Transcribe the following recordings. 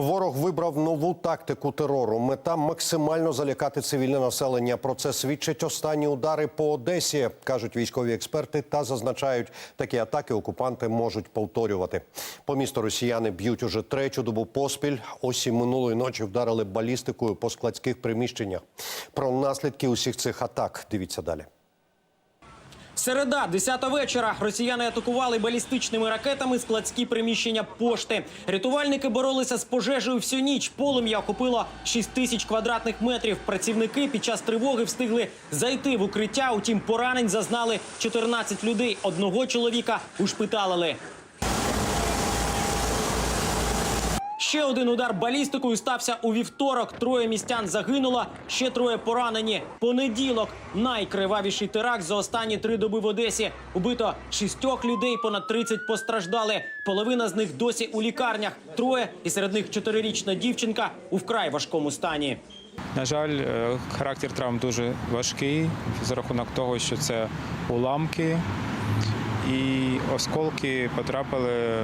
Ворог вибрав нову тактику терору. Мета максимально залякати цивільне населення. Про це свідчать останні удари по Одесі, кажуть військові експерти, та зазначають, такі атаки окупанти можуть повторювати. По місту росіяни б'ють уже третю добу поспіль. Ось і минулої ночі вдарили балістикою по складських приміщеннях. Про наслідки усіх цих атак дивіться далі. Середа, 10 вечора. Росіяни атакували балістичними ракетами складські приміщення пошти. Рятувальники боролися з пожежею всю ніч. Полум'я охопило 6 тисяч квадратних метрів. Працівники під час тривоги встигли зайти в укриття. Утім, поранень зазнали 14 людей. Одного чоловіка ушпиталили. Ще один удар балістикою стався у вівторок. Троє містян загинуло, ще троє поранені. Понеділок найкривавіший теракт за останні три доби в Одесі. Убито шістьох людей, понад 30 постраждали. Половина з них досі у лікарнях. Троє, і серед них чотирирічна дівчинка у вкрай важкому стані. На жаль, е, характер травм дуже важкий за рахунок того, що це уламки і осколки потрапили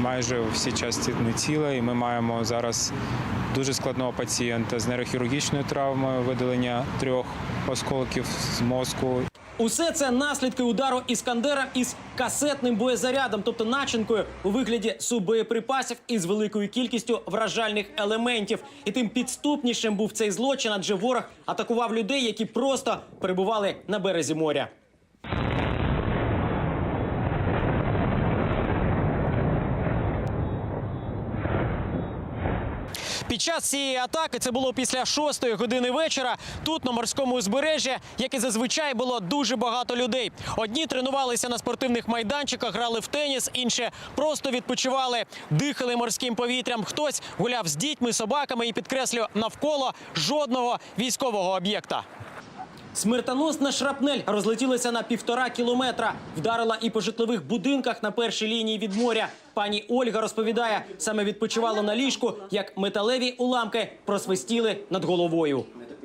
майже всі частини тіла. І ми маємо зараз дуже складного пацієнта з нейрохірургічною травмою, видалення трьох осколків з мозку Усе це наслідки удару іскандером із касетним боєзарядом, тобто начинкою у вигляді суббоєприпасів із великою кількістю вражальних елементів. І тим підступнішим був цей злочин, адже ворог атакував людей, які просто перебували на березі моря. Під час цієї атаки це було після шостої години вечора. Тут на морському узбережжі, як і зазвичай, було дуже багато людей. Одні тренувалися на спортивних майданчиках, грали в теніс, інші просто відпочивали, дихали морським повітрям. Хтось гуляв з дітьми, собаками і підкреслю навколо жодного військового об'єкта. Смертоносна шрапнель розлетілася на півтора кілометра, вдарила і по житлових будинках на першій лінії від моря. Пані Ольга розповідає, саме відпочивала на ліжку, як металеві уламки просвистіли над головою.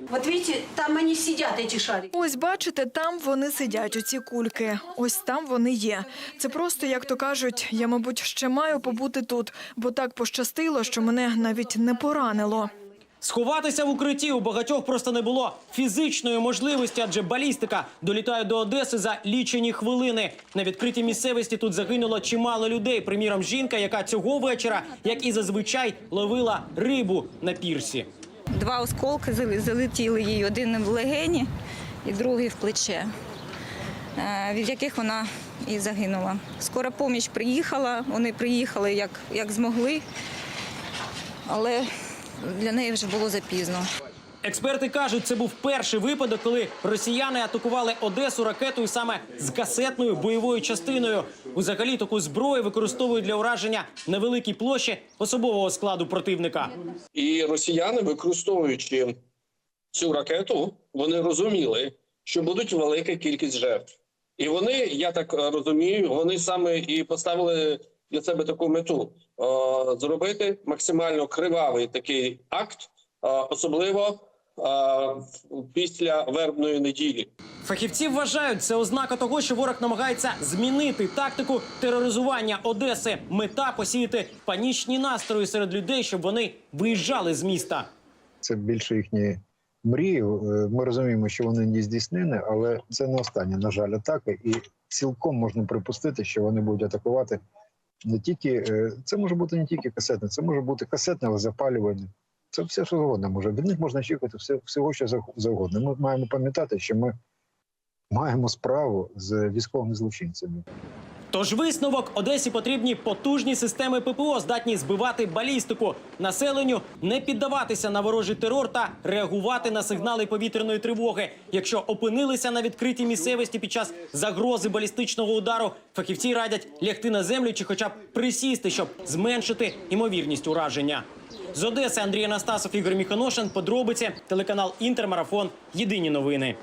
Вот видите, там они сидят, эти шарики. Ось бачите, там вони сидять, оці кульки. Ось там вони є. Це просто, як то кажуть, я, мабуть, ще маю побути тут, бо так пощастило, що мене навіть не поранило. Сховатися в укритті у багатьох просто не було фізичної можливості, адже балістика долітає до Одеси за лічені хвилини. На відкритій місцевості тут загинуло чимало людей. Приміром, жінка, яка цього вечора, як і зазвичай, ловила рибу на пірсі. Два осколки залетіли їй один в легені і другий в плече, е, від яких вона і загинула. Скора поміч приїхала, вони приїхали як, як змогли, але для неї вже було запізно. Експерти кажуть, це був перший випадок, коли росіяни атакували Одесу ракетою саме з касетною бойовою частиною. Взагалі таку зброю використовують для ураження невеликій площі особового складу противника. І росіяни, використовуючи цю ракету, вони розуміли, що будуть велика кількість жертв. І вони, я так розумію, вони саме і поставили для себе таку мету е, зробити максимально кривавий такий акт, е, особливо е, після вербної неділі. Фахівці вважають, це ознака того, що ворог намагається змінити тактику тероризування Одеси. Мета посіяти панічні настрої серед людей, щоб вони виїжджали з міста. це більше їхні мрії. Ми розуміємо, що вони не здійснені, але це не остання, на жаль, атака. І цілком можна припустити, що вони будуть атакувати не тільки е, це може бути не тільки касетне, це може бути касетне, але запалювання. Це все що завгодно може. Від них можна очікувати все, всього, що завгодно. Ми маємо пам'ятати, що ми маємо справу з військовими злочинцями. Тож висновок Одесі потрібні потужні системи ППО, здатні збивати балістику. Населенню не піддаватися на ворожий терор та реагувати на сигнали повітряної тривоги. Якщо опинилися на відкритій місцевості під час загрози балістичного удару, фахівці радять лягти на землю чи, хоча б присісти, щоб зменшити ймовірність ураження. З Одеси Андрій Анастасов, Ігор Міханошин. Подробиці телеканал Інтермарафон. Єдині новини.